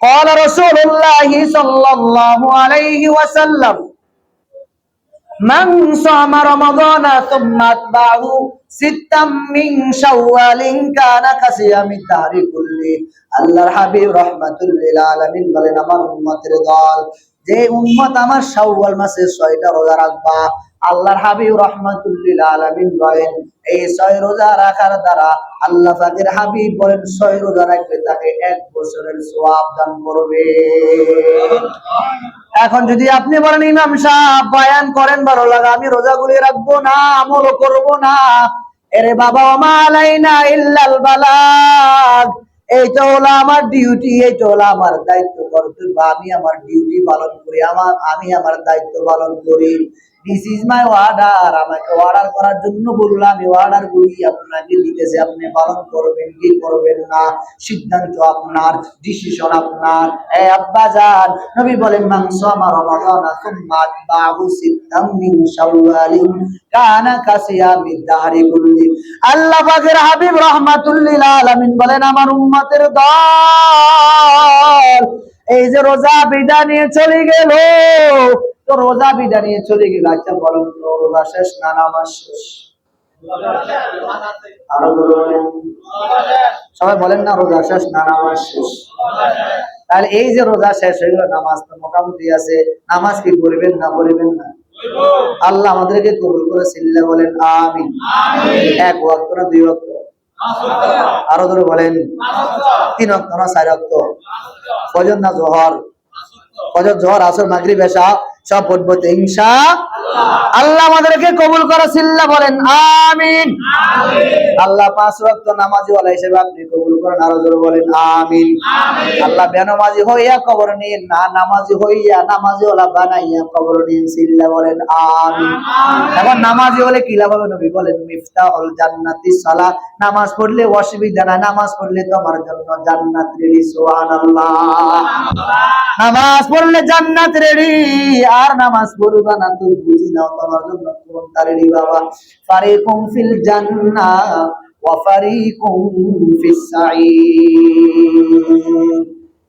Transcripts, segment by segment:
قال رسول الله صلى الله عليه وسلم من صام رمضان ثم اتبعه ستا من شوال كان كصيام الدهر كله আল্লাহর হাবিব রহমাতুল্লিল আলামিন বলেন আমার উম্মতের দল যে উম্মত আমার শাওয়াল মাসে ছয়টা রোজা রাখবা, আল্লাহর হাবিব রহমাতুল্লিল আলামিন বলেন, এই ছয় রোজা রাখার দ্বারা আল্লাহ পাকের হাবিব বলেন, ছয় রোজা রাখলে তাকে এক বছরের সওয়াব দান করবে। এখন যদি আপনি বলেন, ইমাম সাহেব, বয়ান করেন, ভালো লাগা, আমি রোজাগুলি রাখব না, আমলও করব না। এরে বাবা মালাইনা ইল্লাল বালাগ। এইটা হলো আমার ডিউটি এইটা হলো আমার দায়িত্ব কর্তব্য আমি আমার ডিউটি পালন করি, আমার, আমি আমার দায়িত্ব পালন করি। দিস ইজ মাই অর্ডার আমাকে অর্ডার করার জন্য বলল, আমি অর্ডার করি, আপনাকে দিতেছে, আপনি পালন করবেন কি করবেন না, সিদ্ধান্ত আপনার ডিসিশন আপনার। এ আব্বা জান, নবী বলেন মাংস আমার রমাদান সুম্মা বাহু সিদ্দাম মিন শাওয়ালিন, কানা কাসিয়ামি দাহরি কুল্লি। আল্লাহ পাকের হাবিব রাহমাতুল্লিল আলামিন বলেন, আমার উম্মতের দল এই যে রোজা বিদা নিয়ে চলে গেল, তো রোজা বিদা নিয়ে চলে গেল। আচ্ছা বলুন রোজা শেষ না নামাজ শেষ? সবাই বলেন না, রোজা শেষ না নামাজ শেষ? তাহলে এই যে রোজা শেষ গেল নামাজ তো মোটামুটি আছে। নামাজ কি পড়বেন না পড়বেন না? আল্লাহ আমাদেরকে কবুল করে সিল্লা বলেন আমিন। এক ওয়াক্ত না দুই ওয়াক্ত? আরও ধরে বলেন। তিন ওয়াক্ত না চার কজন না জোহর? কজন জোহর আসর মাগরি বেশা সব ইনশা আল্লাহ আমাদেরকে কবুল করে সিল্লা বলেন আমিন। আল্লাহ পাঁচ ওয়াক্ত নামাজি ওয়ালা হিসেবে আপনি কবুল করেন আরও জোরে বলেন আমিন। আল্লাহ বেনামাজি হইয়া কবর নিন না নামাজি হইয়া নামাজি ওলা বানাইয়া কবর নিন সিল্লা বলেন আমিন। এখন নামাজি হলে কি লাভ হবে নবী বলেন মিফতাহুল জান্নাতি সালা নামাজ পড়লে অসুবিধা না নামাজ পড়লে তোমার জন্য জান্নাত রেডি সুবহানাল্লাহ। নামাজ পড়লে জান্নাত রেডি আর নামাজ পড়বা না তুই বুঝি নাও তোমার জন্য কোনটা রেডি বাবা। ফারিকুম ফিল জান্নাহ ওয়া ফারিকুম ফিস সাঈর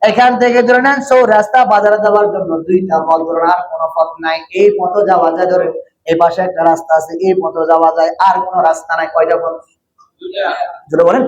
এখান থেকে ধরে নেন সৌ রাস্তা বাজারে যাওয়ার জন্য দুইটা পথ ধরুন আর কোনো পথ নাই। এই পথ যাওয়া যায় ধরে এই পাশে একটা রাস্তা আছে এই পথ যাওয়া যায় আর কোনো রাস্তা নাই। কয়টা পথ? বলেন।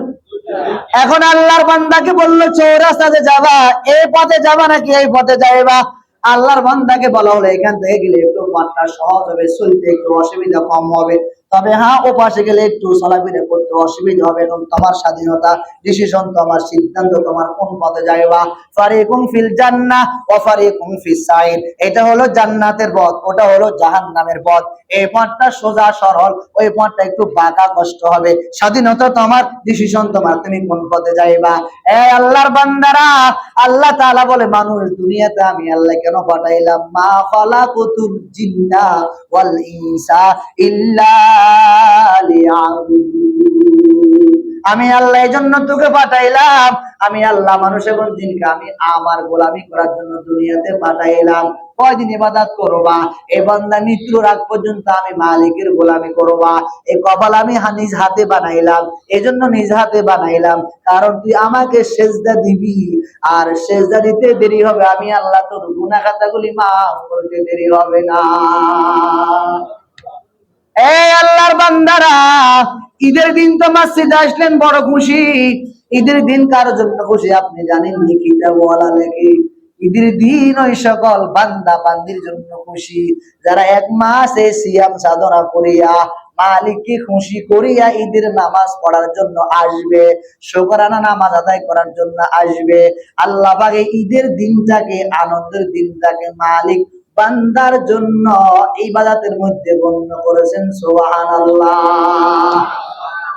এখন আল্লাহর বান্দাকে বলল চৌরাস্তাতে যাবা এই পথে যাবা নাকি এই পথে যাইবা? আল্লাহর বান্দাকে বলা হলো, এখান থেকে গেলে একটু পাঠটা সহজ হবে, চলতে একটু অসুবিধা কম হবে। তবে হ্যাঁ ও পাশে গেলে একটু চলাফেরা করতে অসুবিধা হবে এবং তোমার স্বাধীনতা ডিসিশন তোমার সিদ্ধান্ত তোমার কোন পথে যাইবা? ফারিকুম ফিল জান্নাহ ওয়া ফারিকুম ফিস সাইর। এটা হলো জান্নাতের পথ, ওটা হলো জাহান্নামের পথ। এই পথটা সোজা, সরল, ওই পথটা একটু বাঁকা, কষ্ট হবে। স্বাধীনতা তোমার ডিসিশন তোমার, তুমি কোন পথে যাইবা? এ আল্লাহর বান্দারা, আল্লাহ তাআলা বলে, মানুষ দুনিয়াতে আমি আল্লাহ কেন পাঠাইলাম? মা খালাকুতুল জিন্না ওয়াল ইনসা ইল্লা আমি আল্লাহ এই জন্য তোকে পাঠাইলাম। আমি আল্লাহ মানুষ এবং দিনকে আমি আমার গোলামি করার জন্য দুনিয়াতে পাঠাইলাম। কয়দিন ইবাদত করবা? এই বান্দা মৃত্যুর আগ পর্যন্ত আমি মালিকের গোলামি করবা। এই কপাল আমি নিজ হাতে বানাইলাম। এই জন্য নিজ হাতে বানাইলাম। কারণ তুই আমাকে সেজদা দিবি। আর সেজদা দিতে দেরি হবে। আমি আল্লাহ তোর গুনাহ খাতাগুলি মাফ করতে দেরি হবে না। এই আল্লাহর বান্দারা, ঈদের দিন তো মসজিদে আসলেন, বড় খুশি। ঈদের দিন কার জন্য খুশি আপনি জানেন নি কিতাবওয়ালা নাকি? ঈদের দিন ওই সকল বান্দা বান্দির জন্য খুশি। যারা এক মাস এই সিয়াম সাধনা করিয়া, মালিককে খুশি করিয়া ঈদের নামাজ পড়ার জন্য আসবে, শুকরানা নামাজ আদায় করার জন্য আসবে, আল্লাহ ঈদের দিনটাকে, আনন্দের দিনটাকে মালিক বান্দার জন্য ইবাদতের মধ্যে গণ্য করেছেন সুবহানাল্লাহ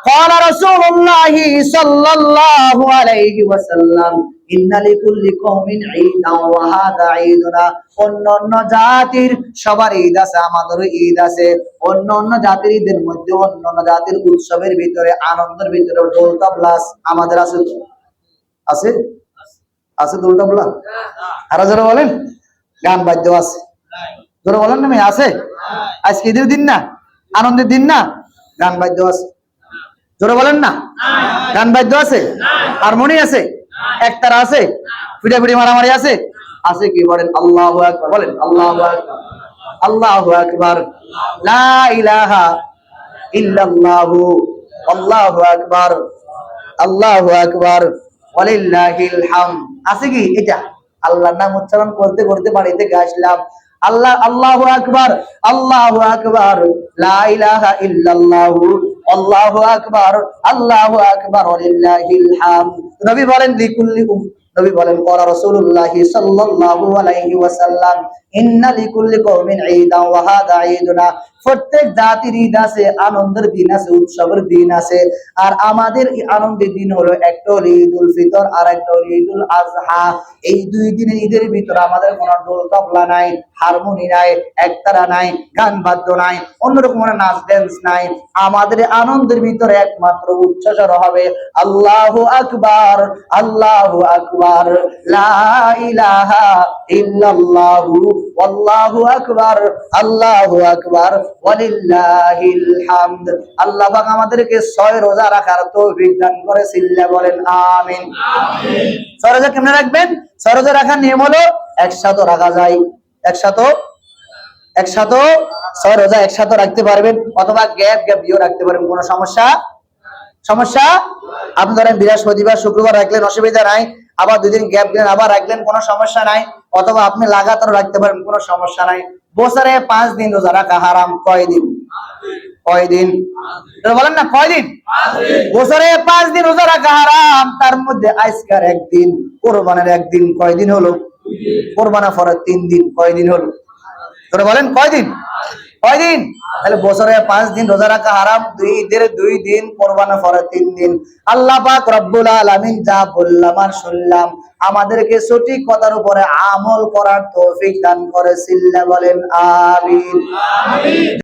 قال رسول الله صلى الله عليه وسلم إن لكل قوم عيدا وهذا عيدنا অন্য অন্য জাতির সবার ঈদ আছে আমাদেরও ঈদ আছে অন্য অন্য জাতির ঈদের মধ্যে অন্য অন্য জাতির উৎসবের ভিতরে আনন্দের ভিতরে ঢোল তবলা আমাদের আছে তো? আছে আছে ঢোল তবলা আরো যারা বলেন গান বাদ্য আছে জোরে বলেন না মেয়ে, আছে? আজকে ঈদের দিন না? আনন্দের দিন না? গান বাদ্য আছে। জোরে বলেন না? গান বাদ্য আছে? হারমোনি আছে? একতারা আছে? পিটাপিটি মারামারি আছে? আছে কি বলেন? আল্লাহ আকবার। বলেন, আল্লাহ আল্লাহ আকবার। লা ইলাহা ইল্লাল্লাহু। আল্লাহু আকবার। আল্লাহু আছে কি? এটা। আল্লাহর নাম উচ্চারণ করতে করতে বাড়িতে আসলাম আল্লাহ আল্লাহ আকবার আল্লাহ আকবার লাইলাহা ইল্লাল্লাহু, আল্লাহু আকবার আল্লাহু আকবার, ওয়ালিল্লাহিল হাম নবী বলেন, লিকুল্লি নবী বলেন করা রাসূলুল্লাহ সাল্লাল্লাহু আলাইহি ওয়াসাল্লাম প্রত্যেক জাতির ঈদ আছে, আনন্দের দিন আছে, উৎসবের দিন আছে। আর আমাদের আনন্দের দিন হলো একটা ফিতর আর একটা আজহা। এই দুই দিনের ঈদের ভিতরে আমাদের ঢোল তবলা নাই, হারমোনি নাই, একতারা নাই, গান বাদ্য নাই, অন্যরকম নাচ ড্যান্স নাই। আমাদের আনন্দের ভিতরে একমাত্র উচ্চস্বর হবে আল্লাহু আকবার, আল্লাহ আকবার। লা ইলাহা ইল্লাল্লাহু আল্লাহু আকবার আল্লাহু আকবার ওয়ালিল্লাহিল হামদ। আল্লাহ পাক আমাদেরকে ছয় রোজা রাখার তৌফিক দান করে সিল্লা বলেন আমিন। ছয় রোজা কেমনে রাখবেন? ছয় রোজা রাখার নিয়ম হলো একসাথে রাখা যায়। একসাথে? একসাথে? ছয় রোজা একসাথে রাখতে পারবেন অথবা গ্যাপ গ্যাপ দিয়েও রাখতে পারবেন কোনো সমস্যা? সমস্যা? আপনি ধরেন বৃহস্পতিবার শুক্রবার রাখলেন অসুবিধা নাই। আবার দুদিন গ্যাপ দিলেন, আবার রাখলেন, কোনো সমস্যা নাই। অথবা আপনি লাগাতার রাখতে পারেন, কোনো সমস্যা নাই। বছরে পাঁচ দিন রোজা রাখা হারাম। কয়দিন কয়দিন বলেন না কয়দিন বছরে পাঁচ দিন রোজা রাখা হারাম। তার মধ্যে আজকার একদিন, কোরবানের একদিন কয়দিন হলো? কোরবানা ফরার তিন দিন কয়দিন হলো? বলেন কয়দিন কয়দিন তাহলে বছরে পাঁচ দিন রোজা রাখা হারাম, দুই ঈদের দুই দিন, কোরবানা পরে তিন দিন। আল্লাহ পাক রব্বুল আলামিন যা বললাম আর শুনলাম, আমাদেরকে সঠিক কথার উপরে আমল করার তৌফিক দান করে বলেন, আমিন।